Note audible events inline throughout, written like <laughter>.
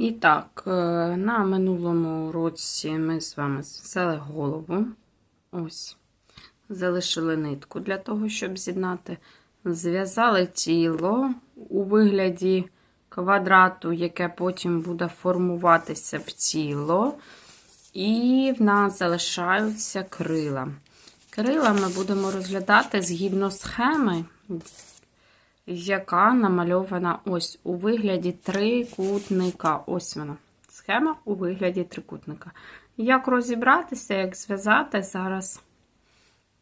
І так, е, на минулому уроці ми з вами зв'язали голову. Ось. Залишили нитку для того, щоб з'єднати. Зв'язали тіло у вигляді квадрату, яке потім буде формуватися в тіло. І в нас залишаються крила. Крила ми будемо розглядати згідно схеми, яка намальована ось у вигляді трикутника. Ось вона. Схема у вигляді трикутника. Як розібратися, як зв'язати, зараз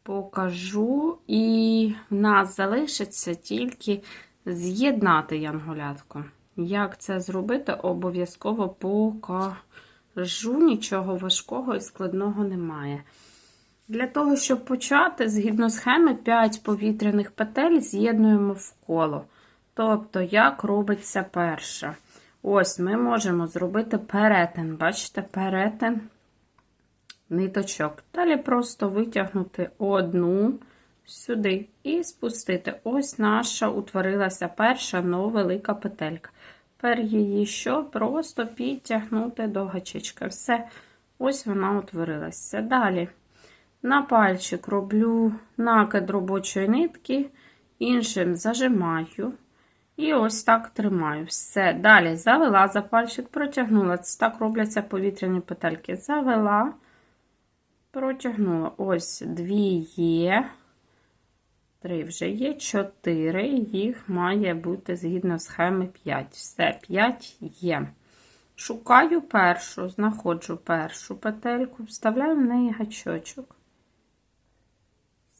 покажу. І в нас залишиться тільки з'єднати янголятку. Як це зробити, обов'язково покажу. Нічого важкого і складного немає. Для того, щоб почати, згідно схеми, 5 повітряних петель з'єднуємо в коло. Тобто, як робиться перша. Ось ми можемо зробити перетин. Бачите, перетин ниточок. Далі просто витягнути одну сюди і спустити. Ось наша утворилася перша нова велика петелька. Тепер її що? Просто підтягнути до гачечка. Все, ось вона утворилася. Далі. На пальчик роблю накид робочої нитки, іншим зажимаю. І ось так тримаю. Все. Далі завела за пальчик, протягнула. Це так робляться повітряні петельки. Завела, протягнула. Ось дві є. Три вже є, чотири. Їх має бути згідно схеми 5. Все, 5 є. Шукаю першу, знаходжу першу петельку, вставляю в неї гачочок.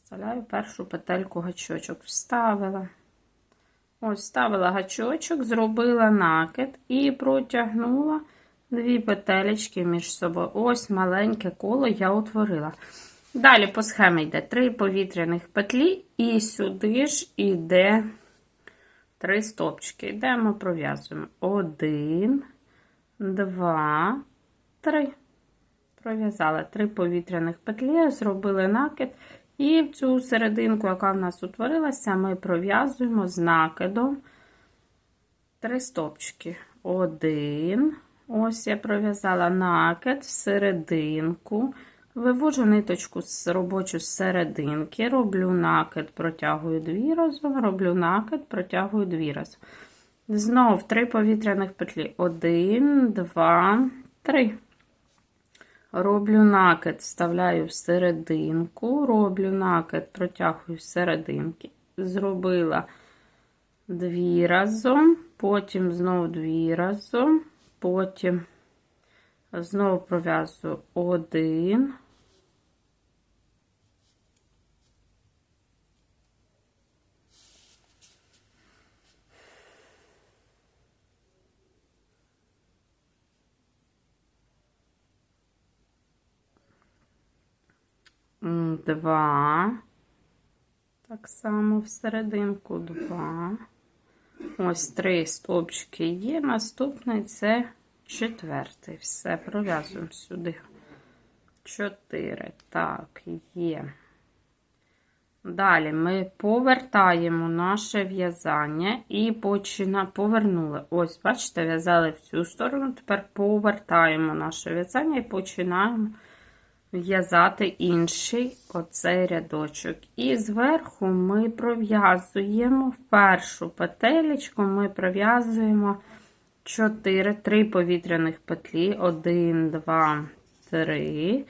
Вставляю першу петельку гачочок. Вставила. Ось, вставила гачочок, зробила накид і протягнула дві петелечки між собою. Ось маленьке коло я утворила. Далі по схемі йде три повітряних петлі, і сюди ж йде три стопчики. Йдемо, пров'язуємо. Один, два, три. Пров'язали три повітряних петлі, зробили накид. І в цю серединку, яка в нас утворилася, ми пров'язуємо з накидом три стопчики. Один. Ось я пров'язала накид в серединку. Вивожу ниточку з робочу з серединки, роблю накид, протягую дві разом, роблю накид, протягую дві разом. Знов три повітряних петлі. Один, два, три. Роблю накид, вставляю в серединку, роблю накид, протягую в серединки. Зробила дві разом, потім знову дві разом, потім знову пров'язую один. Два. Так само в серединку два. Ось три стовпчики є. Наступний це четвертий. Все, пров'язуємо сюди. Чотири. Так, є. Далі ми повертаємо наше в'язання і почина... повернули. Ось, бачите, в'язали в цю сторону. Тепер повертаємо наше в'язання і починаємо в'язати інший оцей рядочок. І зверху ми пров'язуємо першу петелечку, ми пров'язуємо 4, 3 повітряних петлі, 1, 2, 3.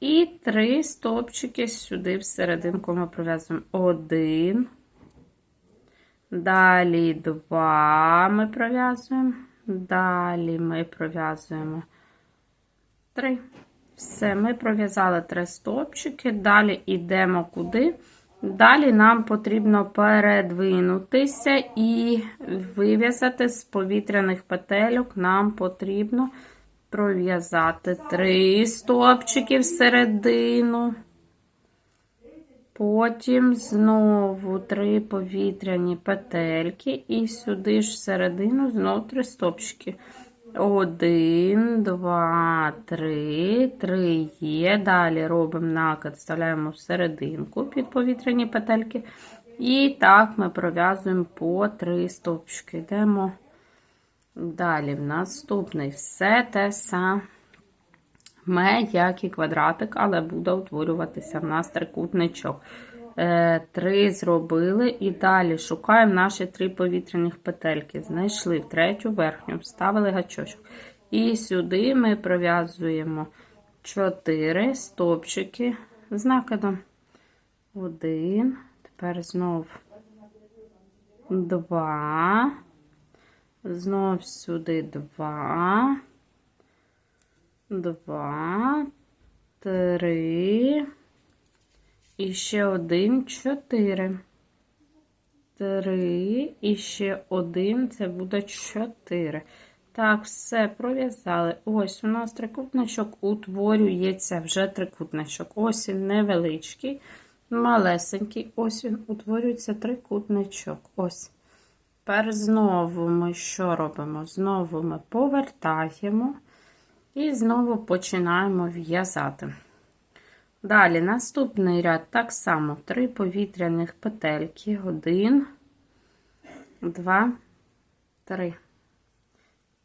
І 3 стовпчики сюди всерединку ми пров'язуємо 1. Далі 2 ми пров'язуємо. Далі ми пров'язуємо 3. Все, ми пров'язали три стовпчики, далі йдемо куди. Далі нам потрібно передвинутися і вив'язати з повітряних петельок. Нам потрібно пров'язати три стовпчики всередину. Потім знову три повітряні петельки, і сюди ж всередину знову три стовпчики. Один, два, три, три є. Далі робимо накид, вставляємо в серединку під повітряні петельки. І так ми пров'язуємо по три стовпчики. Йдемо Далі, в наступний все те саме, як і квадратик, але буде утворюватися в нас трикутничок. Е, Три зробили і далі шукаємо наші три повітряних петельки. Знайшли в третю верхню, вставили гачочок. І сюди ми пров'язуємо 4 стопчики з накидом. Один, тепер знов два. Знов сюди два, два, три. І ще один, чотири. Три. І ще один, це буде чотири. Так, все, пров'язали. Ось у нас трикутничок утворюється вже трикутничок. Ось він невеличкий, малесенький. Ось він утворюється трикутничок. Ось. Тепер знову ми що робимо? Знову ми повертаємо і знову починаємо в'язати. Далі наступний ряд так само три повітряних петельки. Один, два, три.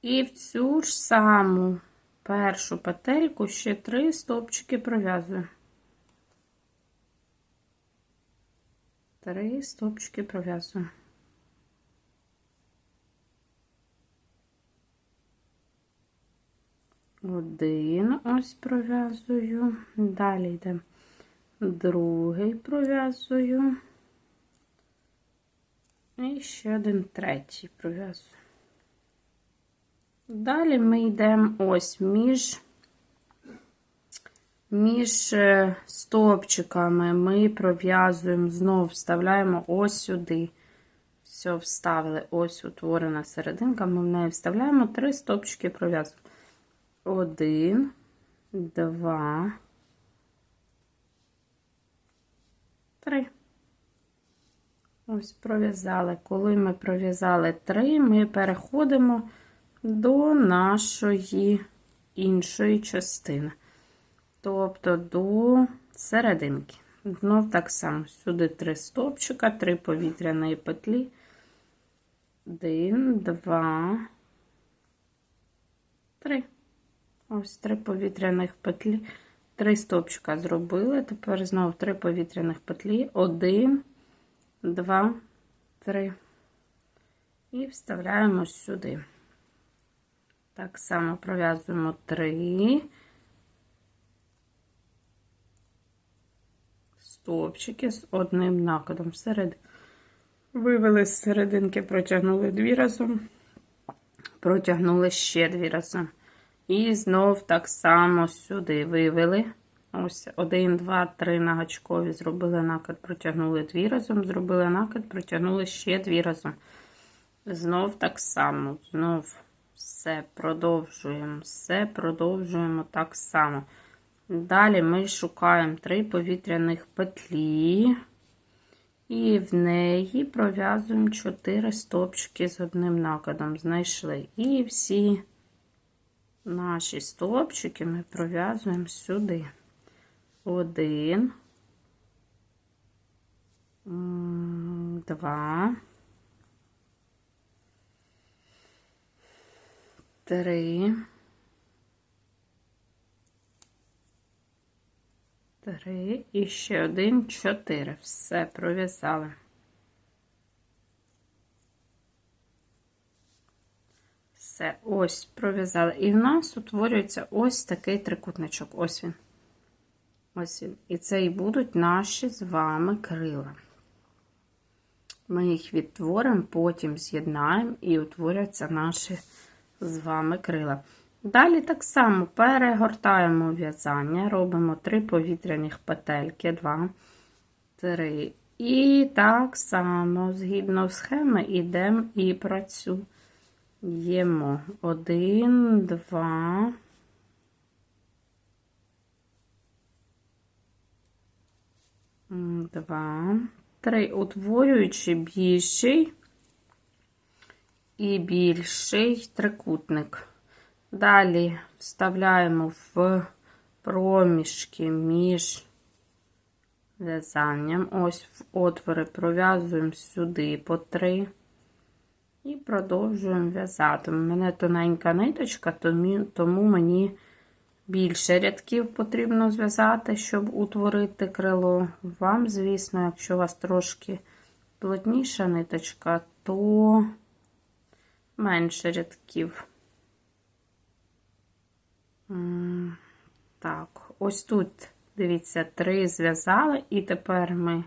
І в цю ж саму першу петельку ще три стовпчики пров'язую. Три стовпчики пров'язую. Один ось пров'язую, далі йде другий пров'язую. І ще один третій пров'язую. Далі ми йдемо ось між між е, стовпчиками ми пров'язуємо, знову вставляємо ось сюди. Все, вставили, ось утворена серединка, ми в неї вставляємо три стовпчики пров'язуємо. Один, два, три. Ось пров'язали. Коли ми пров'язали три, ми переходимо до нашої іншої частини. Тобто до серединки. Знов так само, сюди три стовпчика, три повітряної петлі. Один, два, три. Ось три повітряних петлі. Три стовпчика зробили. Тепер знову три повітряних петлі. Один, два, три. І вставляємо сюди. Так само пров'язуємо три стовпчики з одним накидом всередину. Вивели з серединки, протягнули дві разом, протягнули ще дві разом. І знов так само сюди вивели. Ось один, два, три на гачкові зробили накид, протягнули дві разом, зробили накид, протягнули ще дві разом. Знов так само, знов все продовжуємо, все продовжуємо так само. Далі ми шукаємо три повітряних петлі, і в неї пров'язуємо 4 стопчики з одним накидом. Знайшли. І всі наші стовпчики ми пров'язуємо сюди. Один, два, три, три і ще один, чотири. Все пров'язали. Все, ось пров'язали. І в нас утворюється ось такий трикутничок. Ось він. Ось він. І це і будуть наші з вами крила. Ми їх відтворимо, потім з'єднаємо і утворяться наші з вами крила. Далі так само перегортаємо в'язання, робимо три повітряних петельки, 2, 3. І так само, згідно схеми, йдемо і працюємо. Ємо один, два. Два, три, утворюючи більший і більший трикутник. Далі вставляємо в проміжки між в'язанням. Ось в отвори пров'язуємо сюди по три. І продовжуємо в'язати. У мене тоненька ниточка, тому, мені більше рядків потрібно зв'язати, щоб утворити крило. Вам, звісно, якщо у вас трошки плотніша ниточка, то менше рядків. Так, ось тут, дивіться, три зв'язали, і тепер ми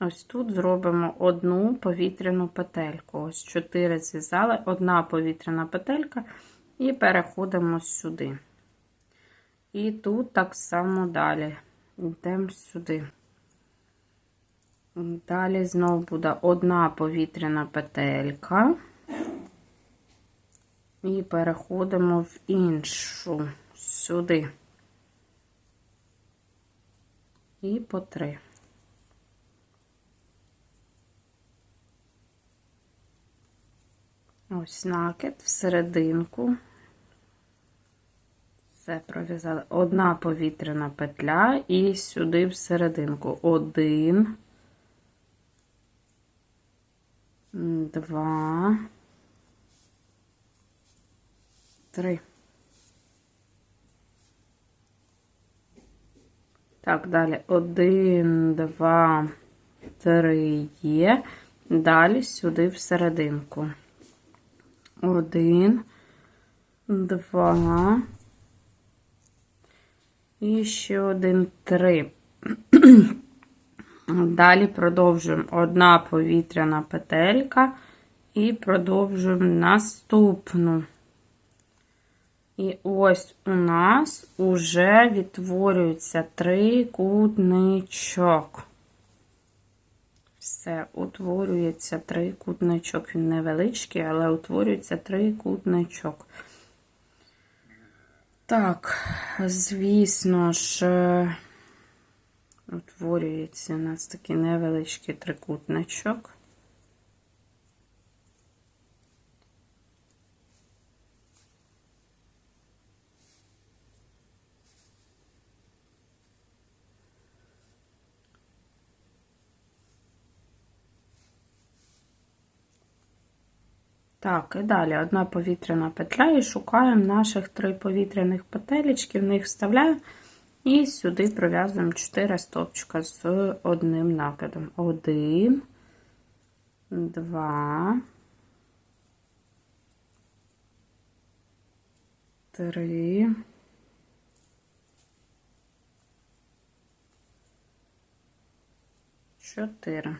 ось тут зробимо одну повітряну петельку. Ось чотири зв'язали, одна повітряна петелька, і переходимо сюди. І тут так само далі. Йдемо сюди. Далі знову буде одна повітряна петелька. І переходимо в іншу сюди. І по три. Ось накид всерединку. Все пров'язали. Одна повітряна петля і сюди всерединку. Один, два, три. Так, далі. Один, два, три є. Далі сюди всерединку. Один, два. І ще один три. <clears throat> Далі продовжуємо одна повітряна петелька і продовжуємо наступну. І ось у нас уже відтворюється трикутничок. Все, утворюється трикутничок. Він невеличкий, але утворюється трикутничок. Так, звісно ж, утворюється у нас такий невеличкий трикутничок. Так, і далі одна повітряна петля і шукаємо наших три повітряних петелечки, в них вставляємо і сюди пров'язуємо 4 стовпчика з одним накидом. Один, два, три. Чотири.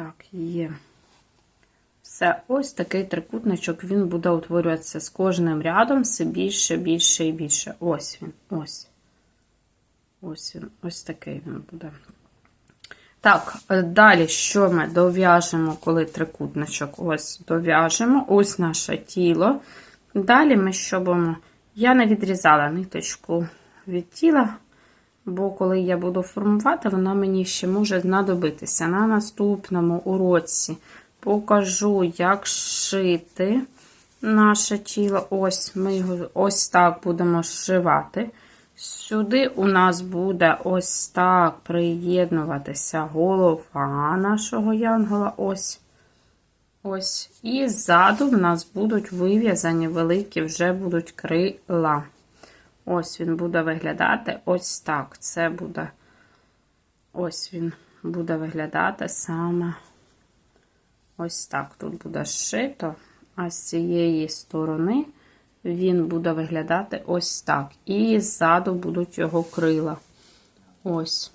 Так, є. Все, ось такий трикутничок, він буде утворюватися з кожним рядом все більше, більше і більше. Ось він, ось. Ось він, ось такий він буде. Так, далі, що ми дов'яжемо, коли трикутничок ось дов'яжемо, ось наше тіло. Далі ми що будемо? Я не відрізала ниточку від тіла бо коли я буду формувати, вона мені ще може знадобитися. На наступному уроці покажу, як шити наше тіло. Ось ми його ось так будемо зшивати. Сюди у нас буде ось так приєднуватися голова нашого янгола. Ось. Ось. І ззаду в нас будуть вив'язані великі вже будуть крила. Ось він буде виглядати ось так. Це буде ось він буде виглядати саме ось так. Тут буде зшито, а з цієї сторони він буде виглядати ось так. І ззаду будуть його крила. Ось.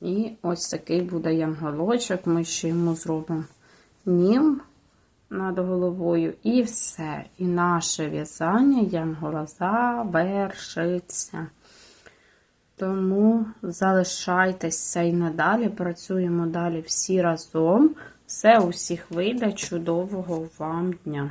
І ось такий буде ямголочок. Ми ще йому зробимо нім над головою, і все. І наше в'язання янгола завершиться. Тому залишайтеся і надалі, працюємо далі всі разом. Все, усіх вийде, чудового вам дня!